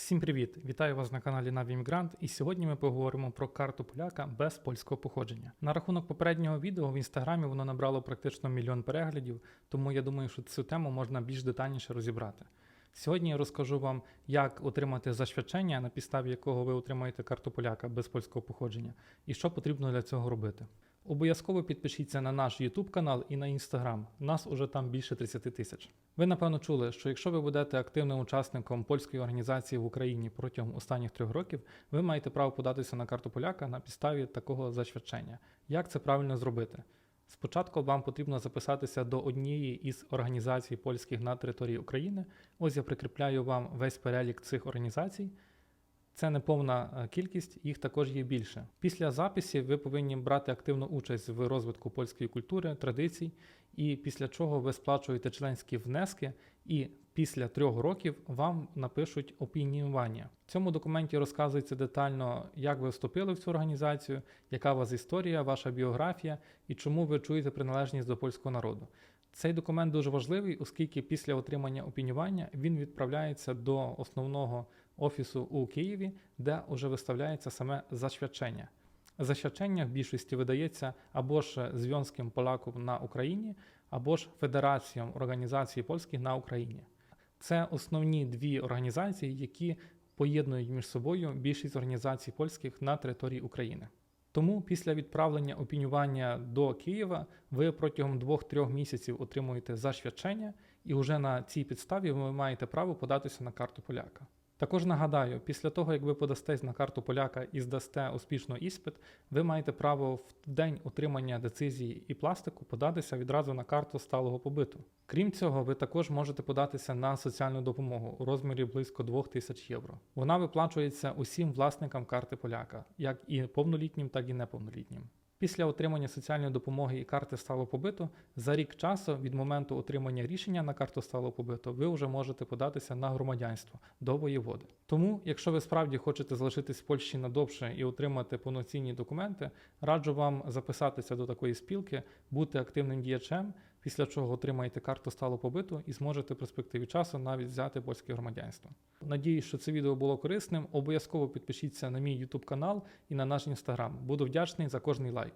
Всім привіт! Вітаю вас на каналі Навімігрант. І сьогодні ми поговоримо про карту поляка без польського походження. На рахунок попереднього відео в інстаграмі воно набрало практично мільйон переглядів, тому я думаю, що цю тему можна більш детальніше розібрати. Сьогодні я розкажу вам, як отримати засвідчення, на підставі якого ви отримаєте карту поляка без польського походження, і що потрібно для цього робити. Обов'язково підпишіться на наш YouTube канал і на Instagram. Нас уже там більше 30 тисяч. Ви напевно чули, що якщо ви будете активним учасником польської організації в Україні протягом останніх трьох років, ви маєте право податися на карту поляка на підставі такого засвідчення. Як це правильно зробити? Спочатку вам потрібно записатися до однієї із організацій польських на території України. Ось я прикріпляю вам весь перелік цих організацій. Це не повна е, кількість, їх також є більше. Після записів ви повинні брати активну участь в розвитку польської культури, традицій, і після чого ви сплачуєте членські внески, і після трьох років вам напишуть опініювання. В цьому документі розказується детально, як ви вступили в цю організацію, яка у вас історія, ваша біографія і чому ви чуєте приналежність до польського народу. Цей документ дуже важливий, оскільки після отримання опінювання він відправляється до основного офісу у Києві, де вже виставляється саме засвідчення. Засвідчення в більшості видається або ж Зв'язком поляків на Україні, або ж Федерацією організацій польських на Україні. Це основні дві організації, які поєднують між собою більшість організацій польських на території України. Тому після відправлення опінювання до Києва ви протягом 2-3 місяців отримуєте засвідчення, і вже на цій підставі ви маєте право податися на карту поляка. Також нагадаю, після того, як ви подастесь на карту поляка і здасте успішно іспит, ви маєте право в день отримання децизії і пластику податися відразу на карту сталого побиту. Крім цього, ви також можете податися на соціальну допомогу у розмірі близько 2000 євро. Вона виплачується усім власникам карти поляка, як і повнолітнім, так і неповнолітнім. Після отримання соціальної допомоги і карти стало побито, за рік часу від моменту отримання рішення на карту стало побито, ви вже можете податися на громадянство до воєводи. Тому, якщо ви справді хочете залишитись в Польщі надовше і отримати повноцінні документи, раджу вам записатися до такої спілки, бути активним діячем, після чого отримаєте карту стало побиту і зможете в перспективі часу навіть взяти польське громадянство. Надіюсь, що це відео було корисним. Обов'язково підпишіться на мій YouTube канал і на наш інстаграм. Буду вдячний за кожний лайк.